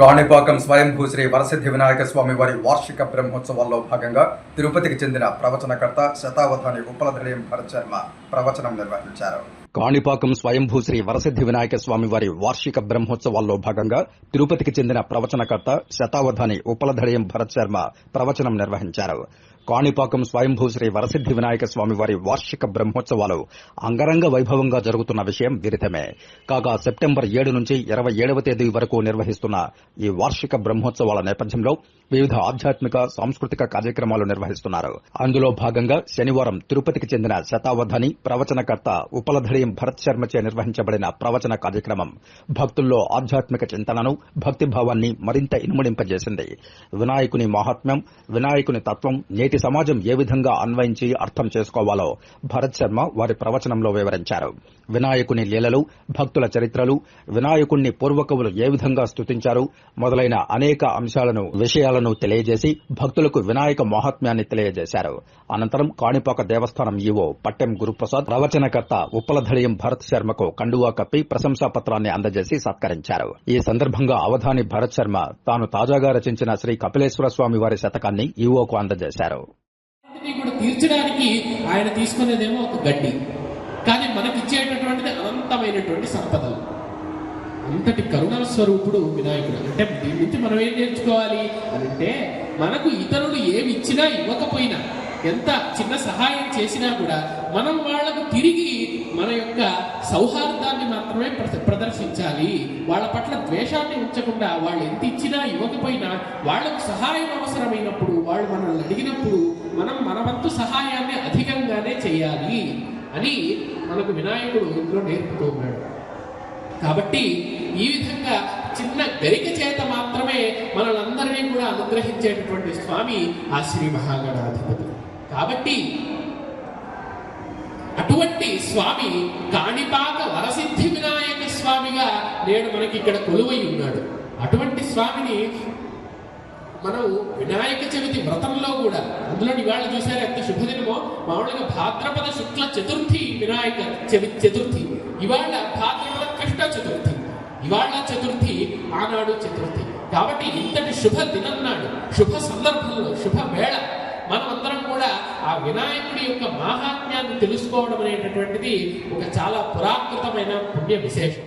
కాణిపాకం స్వయంభూ శ్రీ వరసిద్ధి వినాయక స్వామి వారి వార్షిక బ్రహ్మోత్సవాల్లో భాగంగా తిరుపతికి చెందిన ప్రవచనకర్త శతావధాని ఉపలధనీయం భరత్ శర్మ ప్రవచనం నిర్వహించారు. కాణిపాకం స్వయంభూ శ్రీ వరసిద్ధి వినాయక స్వామి వారి వార్షిక బ్రహ్మోత్సవాల్లో భాగంగా తిరుపతికి చెందిన ప్రవచనకర్త శతావధాని ఉపలధడయం భరత్ శర్మ ప్రవచనం నిర్వహించారు. కాణిపాకం స్వయంభూ శ్రీ వరసిద్ధి వినాయక స్వామి వారి వార్షిక బ్రహ్మోత్సవాలు అంగరంగ వైభవంగా జరుగుతున్న విషయం విదితమే కాగా సెప్టెంబర్ ఏడు నుంచి ఇరవై ఏడవ తేదీ వరకు నిర్వహిస్తున్న ఈ వార్షిక బ్రహ్మోత్సవాల నేపథ్యంలో వివిధ ఆధ్యాత్మిక సాంస్కృతిక కార్యక్రమాలు నిర్వహిస్తున్నారు. అందులో భాగంగా శనివారం తిరుపతికి చెందిన శతావధాని ప్రవచనకర్త ఉపలధడి ఆలయం భరత్ శర్మచే నిర్వహించబడిన ప్రవచన కార్యక్రమం భక్తుల్లో ఆధ్యాత్మిక చింతనను భక్తిభావాన్ని మరింత ఇనుమడింపజేసింది. వినాయకుని మహాత్మ్యం వినాయకుని తత్వం నేటి సమాజం ఏ విధంగా అన్వయించి అర్థం చేసుకోవాలో భరత్ శర్మ వారి ప్రవచనంలో వివరించారు. వినాయకుని లీలలు భక్తుల చరిత్రలు వినాయకుణ్ణి పూర్వకవులు ఏ విధంగా స్తుతించారు మొదలైన అనేక అంశాలను విషయాలను తెలియజేసి భక్తులకు వినాయక మహాత్మ్యాన్ని తెలియజేశారు. అనంతరం కాణిపాక దేవస్థానం ఈవో పట్టెం గురుప్రసాద్ ప్రవచనకర్త ఉప్పలధడియం భరత్ శర్మకు కండువా కప్పి ప్రశంసా పత్రాన్ని అందజేసి సత్కరించారు. ఈ సందర్భంగా అవధాని భరత్ శర్మ తాను తాజాగా రచించిన శ్రీ కపిలేశ్వర స్వామి వారి శతకాన్ని ఈవోకు అందజేశారు. తీర్చడానికి ఆయన తీసుకునేదేమో ఒక గడ్డి. కానీ మనకిచ్చేటటువంటిది అనంతమైనటువంటి సంపదలు. అంతటి కరుణా స్వరూపుడు వినాయకుడు. అంటే దీని నుంచి మనం ఏం నేర్చుకోవాలి అని అంటే మనకు ఇతరులు ఏమి ఇచ్చినా ఇవ్వకపోయినా ఎంత చిన్న సహాయం చేసినా కూడా మనం వాళ్ళకు తిరిగి మన యొక్క సౌహార్దాన్ని మాత్రమే ప్ర- ప్రదర్శించాలి. వాళ్ళ పట్ల ద్వేషాన్ని ఉంచకుండా వాళ్ళు ఎంత ఇచ్చినా ఇవ్వకపోయినా వాళ్ళకు సహాయం అవసరమైనప్పుడు వాళ్ళు మనల్ని అడిగినప్పుడు మనం మన వంతు సహాయాన్ని అధికంగానే చేయాలి అని మనకు వినాయకుడు ఇందులో నేర్పుతూ ఉన్నాడు. కాబట్టి ఈ విధంగా చిన్న గరిక చేత మాత్రమే మనలందరినీ కూడా అనుగ్రహించేటటువంటి స్వామి ఆ శ్రీ మహాగణాధిపతి. కాబట్టి అటువంటి స్వామి కాణిపాక వరసిద్ధి వినాయక స్వామిగా నేడు మనకి ఇక్కడ కొలువై ఉన్నాడు. అటువంటి స్వామిని మనం వినాయక చవితి వ్రతంలో కూడా అందులో ఇవాళ చూసారు ఎంత శుభదినమో? మామూలుగా భాద్రపద శుక్ల చతుర్థి వినాయక చవితి చతుర్థి. ఇవాళ భాద్రపద ఇవాళ చతుర్థి ఆనాడు చతుర్థి. కాబట్టి ఇంతటి శుభ దినం నాడు శుభ సందర్భంలో శుభ వేళ. మనమందరం కూడా ఆ వినాయకుడి యొక్క మాహాత్మ్యాన్ని తెలుసుకోవడం అనేటటువంటిది ఒక చాలా పురాకృతమైన పుణ్య విశేషం.